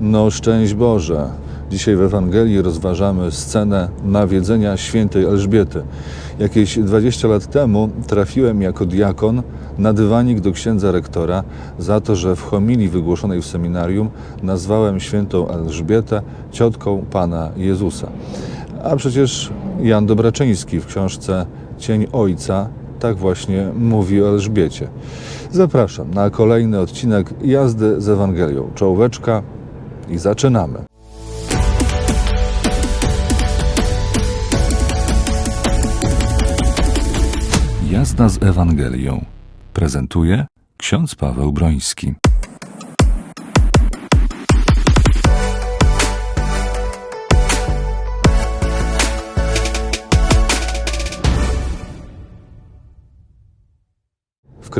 No szczęść Boże. Dzisiaj w Ewangelii rozważamy scenę nawiedzenia świętej Elżbiety. Jakieś 20 lat temu trafiłem jako diakon na dywanik do księdza rektora za to, że w homilii wygłoszonej w seminarium nazwałem świętą Elżbietę ciotką Pana Jezusa. A przecież Jan Dobraczyński w książce Cień Ojca tak właśnie mówi o Elżbiecie. Zapraszam na kolejny odcinek jazdy z Ewangelią. Czołóweczka i zaczynamy. Jazda z Ewangelią prezentuje ksiądz Paweł Broński.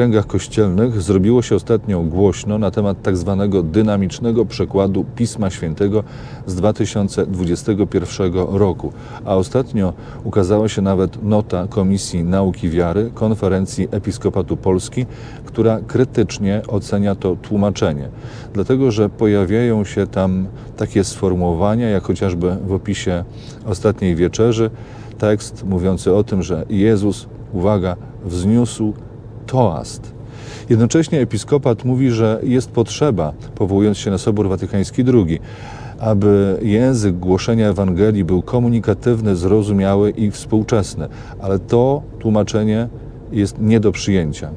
Kręgach kościelnych zrobiło się ostatnio głośno na temat tak zwanego dynamicznego przekładu Pisma Świętego z 2021 roku, a ostatnio ukazała się nawet nota Komisji Nauki Wiary Konferencji Episkopatu Polski, która krytycznie ocenia to tłumaczenie, dlatego że pojawiają się tam takie sformułowania, jak chociażby w opisie ostatniej wieczerzy, tekst mówiący o tym, że Jezus, uwaga, wzniósł toast. Jednocześnie episkopat mówi, że jest potrzeba, powołując się na Sobór Watykański II, aby język głoszenia Ewangelii był komunikatywny, zrozumiały i współczesny, ale to tłumaczenie jest nie do przyjęcia.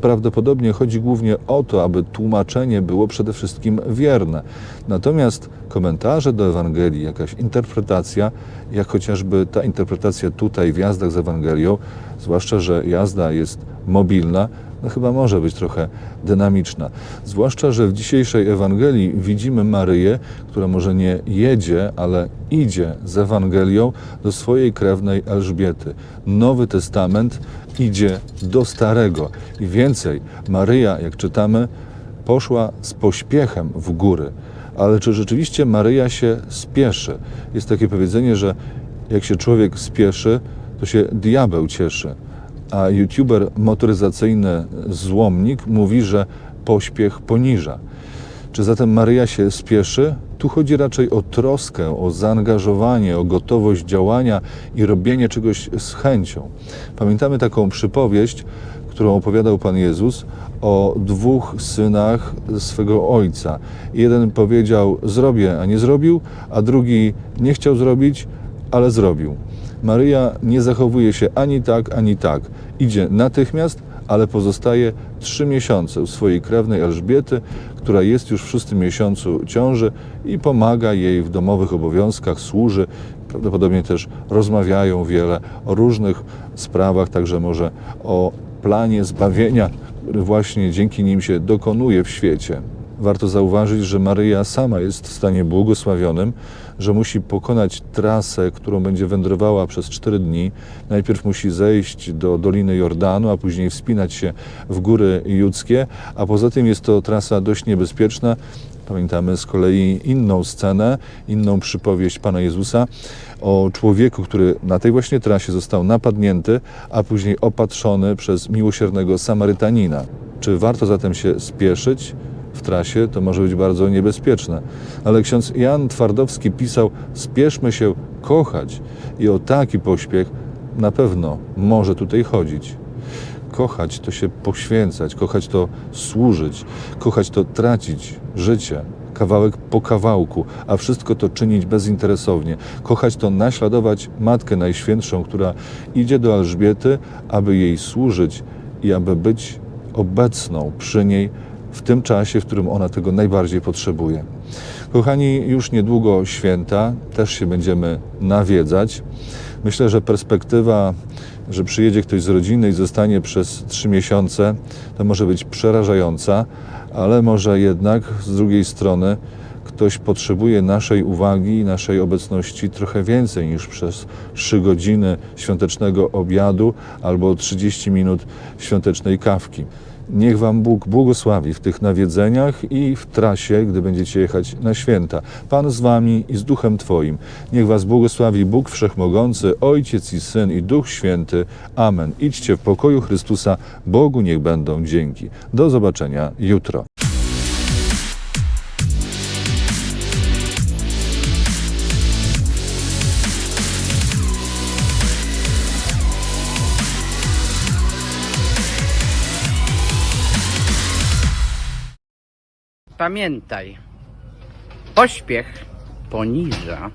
Prawdopodobnie chodzi głównie o to, aby tłumaczenie było przede wszystkim wierne. Natomiast komentarze do Ewangelii, jakaś interpretacja, jak chociażby ta interpretacja tutaj w jazdach z Ewangelią, zwłaszcza, że jazda jest mobilna, no chyba może być trochę dynamiczna. Zwłaszcza, że w dzisiejszej Ewangelii widzimy Maryję, która może nie jedzie, ale idzie z Ewangelią do swojej krewnej Elżbiety. Nowy Testament idzie do Starego. I więcej, Maryja, jak czytamy, poszła z pośpiechem w góry. Ale czy rzeczywiście Maryja się spieszy? Jest takie powiedzenie, że jak się człowiek spieszy, to się diabeł cieszy. A youtuber motoryzacyjny Złomnik mówi, że pośpiech poniża. Czy zatem Maryja się spieszy? Tu chodzi raczej o troskę, o zaangażowanie, o gotowość działania i robienie czegoś z chęcią. Pamiętamy taką przypowieść, którą opowiadał Pan Jezus o dwóch synach swego ojca. Jeden powiedział: Zrobię, a nie zrobił, a drugi nie chciał zrobić, ale zrobił. Maryja nie zachowuje się ani tak, ani tak. Idzie natychmiast, ale pozostaje trzy miesiące u swojej krewnej Elżbiety, która jest już w szóstym miesiącu ciąży i pomaga jej w domowych obowiązkach, służy. Prawdopodobnie też rozmawiają wiele o różnych sprawach, także może o planie zbawienia, który właśnie dzięki nim się dokonuje w świecie. Warto zauważyć, że Maryja sama jest w stanie błogosławionym, że musi pokonać trasę, którą będzie wędrowała przez cztery dni. Najpierw musi zejść do Doliny Jordanu, a później wspinać się w góry judzkie, a poza tym jest to trasa dość niebezpieczna. Pamiętamy z kolei inną scenę, inną przypowieść Pana Jezusa o człowieku, który na tej właśnie trasie został napadnięty, a później opatrzony przez miłosiernego Samarytanina. Czy warto zatem się spieszyć? W trasie, to może być bardzo niebezpieczne. Ale ksiądz Jan Twardowski pisał: Spieszmy się kochać, i o taki pośpiech na pewno może tutaj chodzić. Kochać to się poświęcać, kochać to służyć, kochać to tracić życie, kawałek po kawałku, a wszystko to czynić bezinteresownie. Kochać to naśladować Matkę Najświętszą, która idzie do Elżbiety, aby jej służyć i aby być obecną przy niej w tym czasie, w którym ona tego najbardziej potrzebuje. Kochani, już niedługo święta, też się będziemy nawiedzać. Myślę, że perspektywa, że przyjedzie ktoś z rodziny i zostanie przez trzy miesiące, to może być przerażająca, ale może jednak z drugiej strony ktoś potrzebuje naszej uwagi naszej obecności trochę więcej niż przez 3 godziny świątecznego obiadu albo 30 minut świątecznej kawki. Niech Wam Bóg błogosławi w tych nawiedzeniach i w trasie, gdy będziecie jechać na święta. Pan z Wami i z Duchem Twoim. Niech Was błogosławi Bóg Wszechmogący, Ojciec i Syn i Duch Święty. Amen. Idźcie w pokoju Chrystusa. Bogu niech będą dzięki. Do zobaczenia jutro. Pamiętaj, pośpiech poniża.